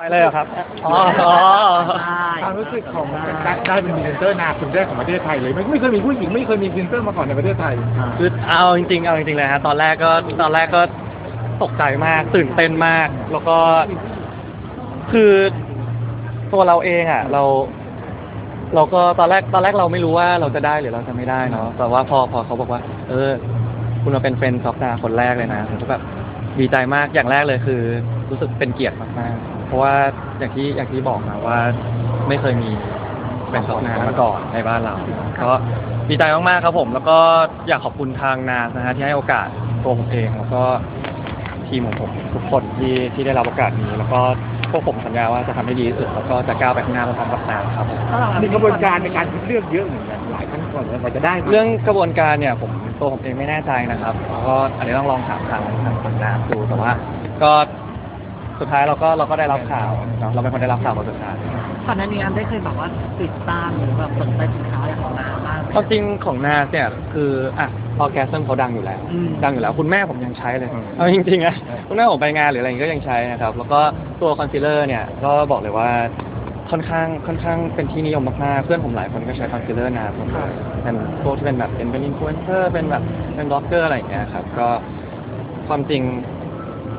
ไปเลยเหรอครับ อ๋ออ๋อความรู้สึกของการได้เป็นพรีเซนเตอร์นาคนแรกของประเทศไทยเลยไม่ไม่เคยมีผู้หญิงไม่เคยมีพรีเซนเตอร์มาก่อนในประเทศไทยคือเอาจริงๆ เอาจริงๆเลยฮะ ตอนแรกก็ตอนแรกก็ตกใจมากตื่นเต้นมาก แล้วก็ คือตัวเราเองอะ เรา เราก็ตอนแรกตอนแรกเราไม่รู้ว่าเราจะได้หรือเราจะไม่ได้เนาะแต่ว่าพอพอเขาบอกว่า เออ คุณมาเป็นเฟรนด์ซอฟดาคนแรกเลยนะผมก็แบบดีใจมากอย่างแรกเลยคือ รู้สึกเป็นเกียรติมากๆ เพราะว่าอย่างที่อย่างที่บอกนะว่าไม่เคยมีเป็นซอฟนามาก่อนในบ้านเราก็ดีใจมากๆครับผม แล้วก็อยากขอบคุณทางนาสนะฮะที่ให้โอกาสตัวผมเองแล้วก็ทีมของผมทุกคนที่ที่ได้รับโอกาสนี้ แล้วก็พวกผมสัญญาว่าจะทำให้ดีที่สุดแล้วก็จะก้าวไปข้างหน้าพร้อมๆกับนาครับผมมีกระบวนการในการคิดเลือกเยอะเหมือนกันหลายขั้นตอนกว่าจะได้มาเรื่องกระบวนการเนี่ยผมตัวผมเองไม่แน่ใจนะครับก็อันนี้ต้องลองถามทางทางฝั่งน้ำดูแต่ว่าก็ สุดท้ายเราก็เราก็ได้รับข่าวเนาะเราเป็นคนได้รับข่าวคนสุดท้าย ก่อนหน้านี้อันได้เคยแบบว่าติดตามหรือแบบสนใจสินค้าอะไรของน้ำบ้างไหม ความจริงของนาเนี่ยคืออะออแกซึมเขาดังอยู่แล้ว อืม ดังอยู่แล้ว คุณแม่ผมยังใช้เลยเอาจริงๆนะคุณแม่ผมไปงานหรืออะไรอย่างงี้ก็ยังใช้นะครับ แล้วก็ตัวคอนซีลเลอร์เนี่ยก็บอกเลยว่าค่อนข้างค่อนข้างเป็นที่นิยมมากๆเพื่อนผมหลายคนก็ใช้คอนซีลเลอร์นาหมดเลยเป็นพวกที่เป็นแบบเป็นเป็นอินฟลูเอนเซอร์เป็นแบบเป็นบล็อกเกอร์อะไรอย่างเงี้ยครับก็ความจริง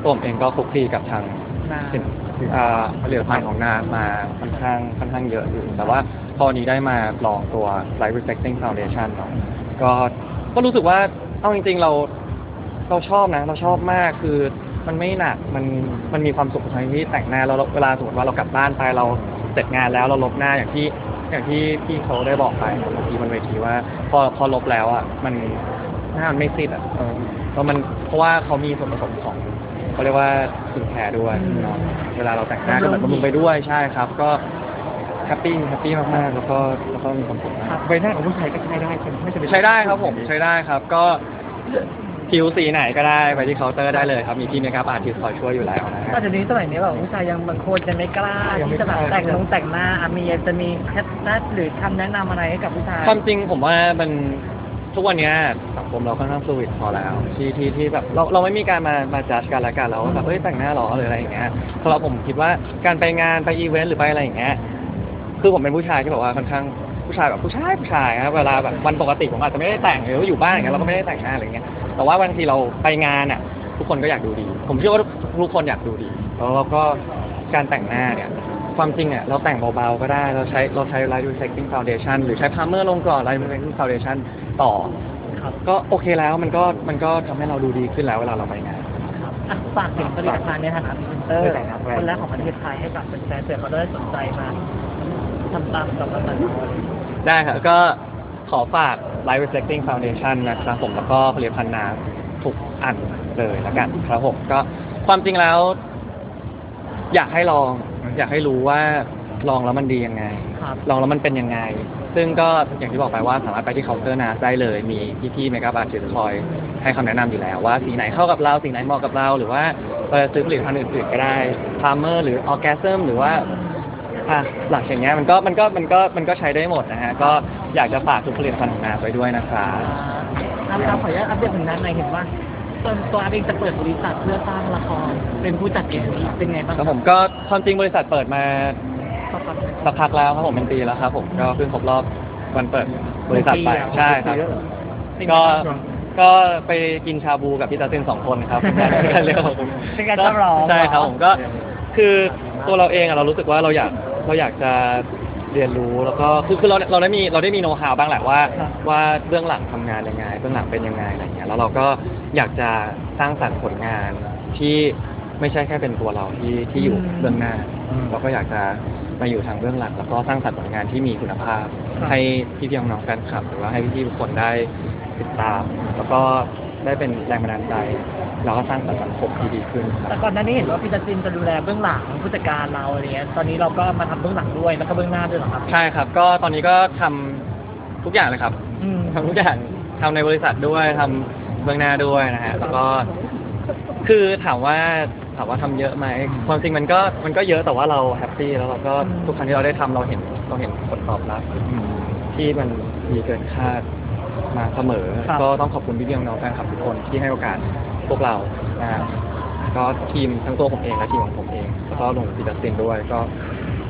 ตัวผมเองก็คลุกคลีกับทาง น้สินอ่าผลิตภัณฑ์ของนามาค่อนข้างค่อนข้างเยอะอยู่ แต่ว่าพอนี้ได้มาลองตัว Light Reflecting Foundation เนาะก็ก็รู้สึกว่าเอาจริงๆเราเราชอบนะเราชอบมากคือมันไม่หนักมันมันมีความสุขในที่แต่งหน้าเราเวลาสมมติว่าเรากลับบ้านไปเราเสร็จงานแล้วเราลบหน้าอย่างที่อย่างที่พี่เขาได้บอกไปเมื่อกี้บนเวทีว่า พอพอลบแล้วอะมันหน้ามันไม่ซีดอะเออแล้วมันเพราะว่าเขามีส่วนผสมของ เขาเรียกว่าสกินแคร์ด้วยเนาะเวลาเราแต่งหน้าก็เหมือนบำรุงไปด้วยใช่ครับ ก็แฮปปี้แฮปปี้มากๆแล้วก็แล้วก็มีความสุขมากใบหน้าของผู้ชายก็ใช้ได้ใช่ไหมไม่จำเป็นใช้ได้ครับผมใช้ได้ครับก็ผิวสีไหนก็ได้ไปที่เคาน์เตอร์ได้เลยครับมีพี่เมคอัพอาร์ติสคอยช่วยอยู่แล้วนะฮะ แต่เดี๋ยวนี้สมัยนี้แบบผู้ชายยังบางคนจะไม่กล้าที่จะแบบแต่งลงแต่งหน้าอะมีจะมีแคทนัดหรือคำแนะนำอะไรให้กับผู้ชาย ความจริงผมว่ามัน ทุกวันเนี้ยสังคมเราค่อนข้างฟลูอิดพอแล้วที่ที่ที่แบบเราเราไม่มีการมามาจัดกันละกันแล้วาแบบเฮ้ยแต่งหน้าหรอหรืออะไรอย่างเงี้ยสำหรับผมคิดว่าการไปงานไปอีเวนต์หรือไปอะไรอย่างเงี้ยคือผมเป็นผู้ชายที่แบบว่าค่อนข้างผู้ชายแบบผู้ชายผู้ชายครับเวลาแบบวันปกติผมอาจจะไม่ได้แต่งหรือว่าอยู่บ้านอย่างเงี้ยเราก็ไม่ได้แต่งหน้าอะไรเงี้ยแต่ว่าบางทีเราไปงานอะ ทุกคนก็อยากดูดี ผมเชื่อว่าทุกคนอยากดูดีแล้วเราก็การแต่งหน้าเนี่ยความจริงอะเราแต่งเบาๆก็ได้เราใช้เราใช้ Light Reflecting Foundation หรือใช้ Primer ลงก่อน Light Reflecting Foundation ต่อค รับก็โอเคแล้วมันก็มันก็ทำให้เราดูดีขึ้นแล้วเวลาเราไปงาน ครับอะฝากถึงผลิตภัณฑ์ในฐานะพรีเซนเตอร์คนแรกของประเทศไทยให้กับแฟนๆเผื่อเขาได้สนใจมาทำตามกับเราได้ครับก็ขอฝาก Light Reflecting Foundation นะครับผมแล้วก็ผลิตภัณฑ์น้ำทุกอันเลยละกันครับผมก็ความจริงแล้ว อยากให้ลอง อยากให้รู้ว่าลองแล้วมันดียังไง ครับ ลองแล้วมันเป็นยังไง ซึ่งก็อย่างที่บอกไปว่าสามารถไปที่เคาน์เตอร์นาได้เลย มีพี่ๆเมคอัพอาร์ติสคอยให้คำแนะนำอยู่แล้วว่าสีไหนเข้ากับเรา สีไหนเหมาะกับเรา หรือว่าเราจะซื้อผลิตภัณฑ์อื่นๆก็ได้พาร์เมอร์หรือออแกซึมหรือว่าอะหลักอย่างเงี้ยมันก็มันก็มันก็มันก็ใช้ได้หมดนะฮะ ก็อยากจะฝากทุกผลิตภัณฑ์ของนาไว้ด้วยนะครับอ่าครับขออนุญาตอัปเดตถึงด้านในเห็นว่าตัวตัวอาเองจะเปิดบริษัทเพื่อสร้างละครเป็นผู้จัดเองเป็นไงบ้างครับผมก็ความจริงบริษัทเปิดมา สักพักไหมสักพักแล้วครับผมเป็นปีแล้วครับผมก็เพิ่งครบรอบวันเปิดบริษัทไปใช่ครับ ก็ก็ไปกินชาบูกับพี่ตาเซนสองคนครับเป็นการเป็นการเรียกของผมเป็นการฉลองใช่ครับผมก็คือตัวเราเองอะเรารู้สึกว่าเราอยากเราอยากจะเรียนรู้แล้วก็คือคือเราเราได้มีเราได้มีโน้ตฮาวบ้างแหละว่าครับว่าเบื้องหลังทำงานยังไงเบื้องหลังเป็นยังไงอะไรเงี้ยแล้วเราก็อยากจะสร้างสรรค์ผลงานที่ ไม่ใช่แค่เป็นตัวเราที่ที่อยู่เบื้องหน้า เราก็อยากจะมาอยู่ทางเบื้องหลัง แล้วก็สร้างสรรค์ผลงานที่มีคุณภาพครับให้พี่พี่น้องๆแฟนคลับ หรือว่าให้พี่ๆทุกคนได้ติดตาม แล้วก็ได้เป็นแรงบันดาลใจ แล้วก็สร้างสรรค์สังคมที่ดีขึ้นคแต่รับก่อนหน้านี้เห็นว่าพี่จัสตินจะดูแลเบื้องหลังผู้จัดการเราอะไรเงี้ย ตอนนี้เราก็มาทำเบื้องหลังด้วยแล้วก็เบื้องหน้าด้วยเหรอครับ ใช่ครับ ก็ตอนนี้ก็ทำทุกอย่างเลยครับ อืม ทำทุกอย่างทำในบริษัทด้วยทำเบื้องหน้าด้วยนะฮะ แล้วก็คือถามว่าถามว่าทำเยอะไหมความจริงมันก็มันก็เยอะแต่ว่าเราแฮปปี้แล้วเราก็ทุกครั้งที่เราได้ทำเราเห็นเราเห็นผลตอบรับที่มันดีเกินคาดมาเสมอครับก็ต้องขอบคุณพี่ๆน้องๆแฟนคลับทุกคนที่ให้โอกาสพวกเรานะครับก็ทีมทั้งตัวผมเองและทีมของผมเองแล้วก็รวมถึงพี่จัสตินด้วยก็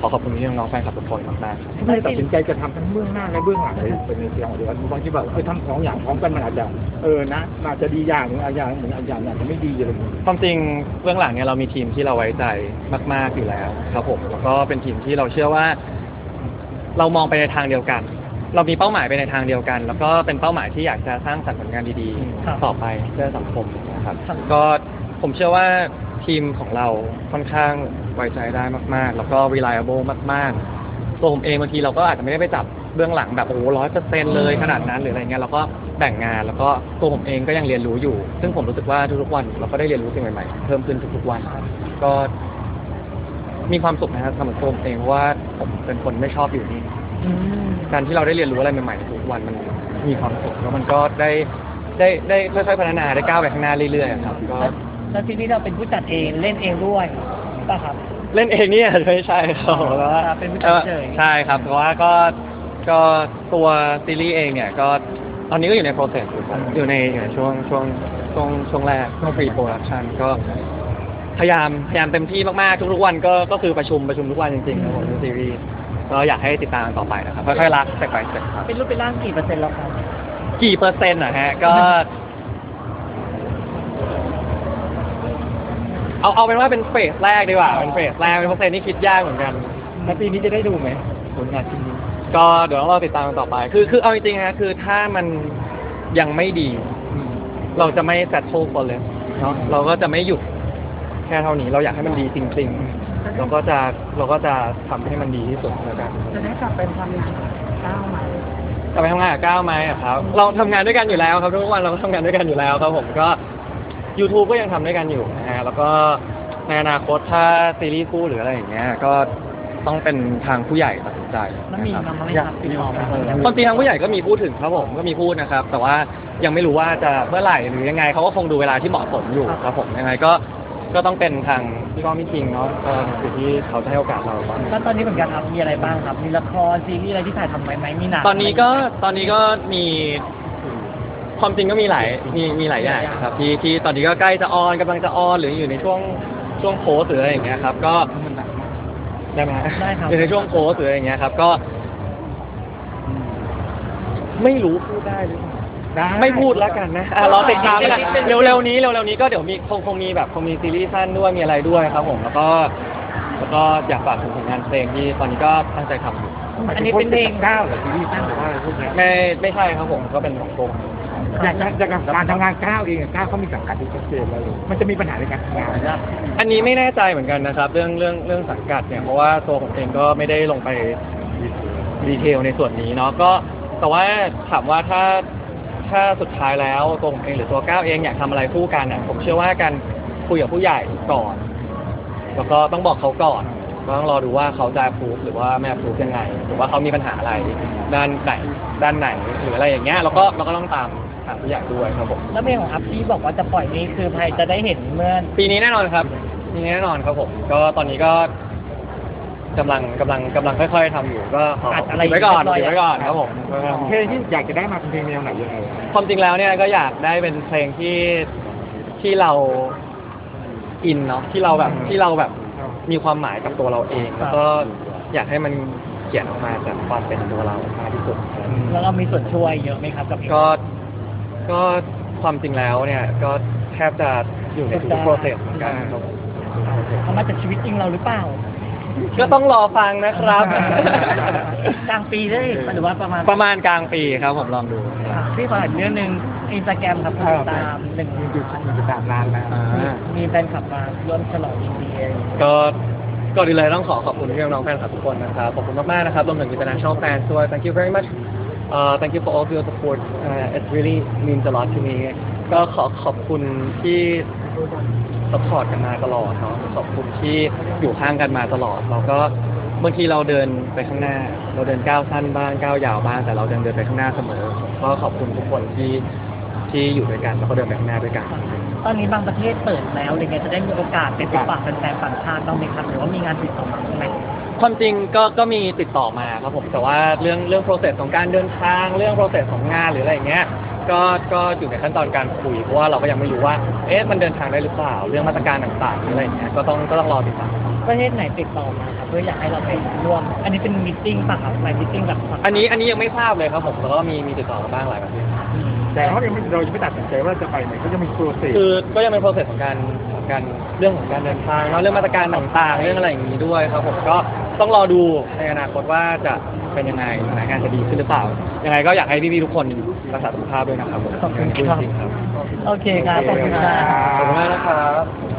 ขอขอบคุณพี่น้องๆแฟนคลับทุกคนมากๆทำไมตัดสินใจจะทำทั้งเบื้องหน้าและเบื้องหลังเลยเป็นในเสียงของเดียวกันบางทีแบบเออทำสองอย่างพร้อมกันมันอาจจะเออนะมันอาจจะดีอย่างหนึ่งอาจจะอย่างหนึ่งอาจจะอาจจะไม่ดีอะไรอย่างเงี้ยความจริงเบื้องหลังเนี่ยเรามีทีมที่เราไว้ใจมาก ๆ อยู่แล้วครับผมแล้วก็เป็นทีมที่เราเชื่อว่า เรามองไปในทางเดียวกัน เรามีเป้าหมายไปในทางเดียวกัน แล้วก็เป็นเป้าหมายที่อยากจะสร้างสรรค์ผลงานดีครับ ๆ ต่อไปเพื่อสังคมนะครับครับก็ผมเชื่อว่าทีมของเราค่อนข้าง ไว้ใจได้มากๆ แล้วก็ reliable มากๆ ตัวผมเองบางทีเราก็อาจจะไม่ได้ไปจับเบื้องหลังแบบโอ้ร้อยเปอร์เซ็นต์เลยขนาดนั้นหรืออะไรเงี้ยเราก็แบ่งงานแล้วก็ตัวผมเองก็ยังเรียนรู้อยู่ ซึ่งผมรู้สึกว่าทุกๆวันเราก็ได้เรียนรู้สิ่งใหม่ๆ เพิ่มขึ้นทุกๆวัน ก็มีความสุขนะครับสำหรับตัวผมเองเพราะว่าผมเป็นคนไม่ชอบอยู่นิ่งอืมการที่เราได้เรียนรู้อะไรใหม่ๆทุกวันมันมีความสุขแล้วมันก็ได้ได้ได้ค่อยๆพัฒนาได้ก้าวไปข้างหน้าเรื่อยๆครับก็ แล้วแล้วซีรีส์เราเป็นผู้จัดเองเล่นเองด้วย ป่ะครับ เล่นเองเนี่ยไม่ใช่ครับแต่ว่าครับเป็นผู้จัดเฉย ใช่ครับแต่ว่าก็ก็ตัวซีรีส์เองเนี่ยก็ตอนนี้ก็อยู่ใน process อยู่ครับอยู่ในอยู่ในช่วงช่วงช่วงช่วงแรกช่วง pre production ก็พยายามพยายามเต็มที่มากๆทุกๆวันก็ก็คือประชุมประชุมทุกวันจริงๆครับผมในซีรีส์ก็อยากให้ติดตามต่อไปนะครับค่อยๆรักสเต็ปไปสเต็ปครับ เป็นรูปเป็นร่างกี่เปอร์เซ็นต์แล้วครับ กี่เปอร์เซ็นต์อะฮะก็ เอาเอาเป็นว่าเป็นเฟสแรกดีกว่าเป็นเฟสแรกเป็นเปอร์เซ็นต์ที่คิดยากเหมือนกัน แล้วปีนี้จะได้ดูไหมผลงานชิ้นนี้ ก็เดี๋ยวต้องรอติดตามกันต่อไป คือคือเอาจริงๆฮะคือถ้ามันยังไม่ดี เราจะไม่ settle for less เนาะเราก็จะไม่หยุดแค่เท่านี้ เราอยากให้มันดีจริง ๆ เราก็จะเราก็จะทำให้มันดีที่สุดแล้วกันจะได้กลับเป็นทำงานก้าวใหม่กลับไปทำงานกับก้าวไหมอะครับ เราทำงานด้วยกันอยู่แล้วครับทุกวันเราก็ทำงานด้วยกันอยู่แล้วครับผมก็ YouTube ก็ยังทำด้วยกันอยู่นะฮะแล้วก็ในอนาคตถ้าซีรีส์คู่หรืออะไรอย่างเงี้ยก็ต้องเป็นทางผู้ใหญ่ตัดสินใจแล้วมีนะครับมาไหมครับติดต่อมาไหมความจริงทางผู้ใหญ่ก็มีพูดถึงครับผมก็มีพูดนะครับ แต่ว่ายังไม่รู้ว่าจะเมื่อไหร่หรือยังไงเขาก็คงดูเวลาที่เหมาะสมอยู่ครับผมยังไงก็ก็ต้องเป็นทางพี่ก้องพี่คิงเนาะก็อยู่ที่เขาจะให้โอกาสเราก่อนแล้วตอนนี้เหมือนกันครับมีอะไรบ้างครับ มีละครซีรีส์อะไรที่ถ่ายทำไว้ไหมมีหนังตอนนี้ก็ตอนนี้ก็มี ความจริงก็มีหลายมีมีหลายอย่างครับที่ที่ตอนนี้ก็ใกล้จะออนกำลังจะออนหรืออยู่ในช่วงช่วงโพสหรืออะไรอย่างเงี้ยครับ ก็ได้ไหมฮะได้ครับ อยู่ในช่วงโพสหรืออะไรอย่างเงี้ยครับ ก็ ไม่รู้พูดได้หรือเปล่าได้ไม่พูดแล้วกันนะอะรอติดตามแล้วกันเร็วๆนี้เร็วๆนี้ก็เดี๋ยวมีคงคงมีแบบคงมีซีรีส์สั้นด้วยมีอะไรด้วยครับผมแล้วก็ แล้วก็อยากฝากถึงผลงานเพลงที่ตอนนี้ก็ตั้งใจทำอยู่อันนี้เป็นเพลงก้าวหรือซีรีส์สั้นหรือว่าอะไรพวกเนี้ย ไม่ไม่ใช่ครับผมก็เป็นของวง อยากจะจากการทำงานก้าวเองอะก้าวเขามีสังกัดที่ชัดเจนแล้วเลยมันจะมีปัญหาในการทำงานไหมอันนี้ไม่แน่ใจเหมือนกันนะครับ เรื่องเรื่องเรื่องสังกัดเนี่ยเพราะว่าตัวผมเองก็ไม่ได้ลงไปดีเทลในส่วนนี้เนาะก็แต่ว่าถามว่าถ้าถ้าสุดท้ายแล้วตัวผมเองหรือตัวก้าวเองอยากทำอะไรคู่กันอะผมเชื่อว่าการคุยกับผู้ใหญ่ก่อน แล้วก็ต้องบอกเขาก่อนก็ต้องรอดูว่าเขาจะพูดหรือว่าไม่พูดยังไง หรือว่าเขามีปัญหาอะไรด้านไหนด้านไหนหรืออะไรอย่างเงี้ยเราก็เราก็ต้องตามทางผู้ใหญ่ด้วยครับผมแล้วเพลงของอัพที่บอกว่าจะปล่อยนี้คือใครจะได้เห็นเมื่อปีนี้แน่นอนครับปีนี้แน่นอนครับผม ก็ตอนนี้ก็กำลังกำลังกำลังค่อย ๆทำอยู่ก็ขออัดอะไรติดไว้ก่อนเรียบร้อยติดไว้ก่อนครับผมเพลงที่อยากจะได้มาเป็นเพลงแนวไหนยังไงความจริงแล้วเนี่ยก็อยากได้เป็นเพลงที่ที่เราอินเนาะที่เราแบบที่เราแบบมีความหมายกับตัวเราเอง แล้วก็อยากให้มันเขียนออกมาจากความเป็นตัวเรามากที่สุดแล้วเรามีส่วนช่วยเยอะไหมครับกับเพลงก็ ก็ความจริงแล้วเนี่ยก็แทบจะอยู่ในทุกๆ process เหมือนกันครับผมเขามาจากชีวิตจริงเราหรือเปล่า ก็ต้องรอฟังนะครับ กลางปีได้หรือว่าประมาณประมาณกลางปีครับผมลองดูค่ะพี่ขออีกเรื่องหนึ่งอินสตาแกรมครับติดตามหนึ่งมันอยู่มันอยู่ตามนานแล้วอ่ามีแฟนคลับมาร่วมฉลองยินดีเองก็ก่อนอื่นเลยต้องขอขอบคุณพี่น้องๆแฟนคลับทุกคนนะครับ ขอบคุณมากๆนะครับรวมถึง international fans ด้วย thank you very much uh, thank you for all your support uh, it really means a lot to me ก็ขอขอบคุณที่ support กันมาตลอดเนาะขอบคุณที่อยู่ข้างกันมาตลอด เราก็บางทีเราเดินไปข้างหน้า เราเดินก้าวสั้นบ้างก้าวยาวบ้างแต่เรายังเดินไปข้างหน้าเสมอ ก็ขอบคุณทุกคนที่ที่อยู่ด้วยกันแล้วก็เดินไปข้างหน้าด้วยกัน ตอนนี้บางประเทศเปิดแล้วอะไรเงี้ยจะได้มีโอกาสไปพบปะแฟนๆต่างชาติบ้างไหมครับหรือว่ามีงานติดต่อมาบ้างไหม ความจริงก็ก็มีติดต่อมาครับผมแต่ว่าเรื่องเรื่อง process ของการเดินทางเรื่อง process ของงานหรืออะไรอย่างเงี้ยก็ก็อยู่ในขั้นตอนการคุยเพราะว่าเราก็ยังไม่รู้ว่าเอ๊ะมันเดินทางได้หรือเปล่า เรื่องมาตรการต่างๆหรืออะไรอย่างเงี้ยก็ต้องก็ต้องรอติดตาม ประเทศไหนติดต่อมาครับเพื่ออยากให้เราไปร่วม อันนี้เป็นมิทติ้งป่ะครับไปมิทติ้งแบบอันนี้อันนี้ยังไม่ทราบเลยครับผมแต่ว่ามีมีติดต่อมาบ้างหลายประเทศแต่เขายังไม่เรายังไม่ตัดสินใจว่าจะไปไหนก็ยังมีโปรเซสคือก็ยังเป็น process ของการของการเรื่องของการเดินทางเนาะเรื่องมาตรการต่างๆ เรื่องอะไรอย่างนี้ด้วยครับผมก็ ต้องรอดูในอนาคตว่าจะเป็นยังไงสถานการณ์จะดีขึ้นหรือเปล่า ยังไงก็อยากให้พี่ๆทุกคนรักษาสุขภาพด้วยนะครับผมขอบคุณครับจริงๆครับโอเคครับ ขอบคุณครับ ขอบคุณมากนะครับ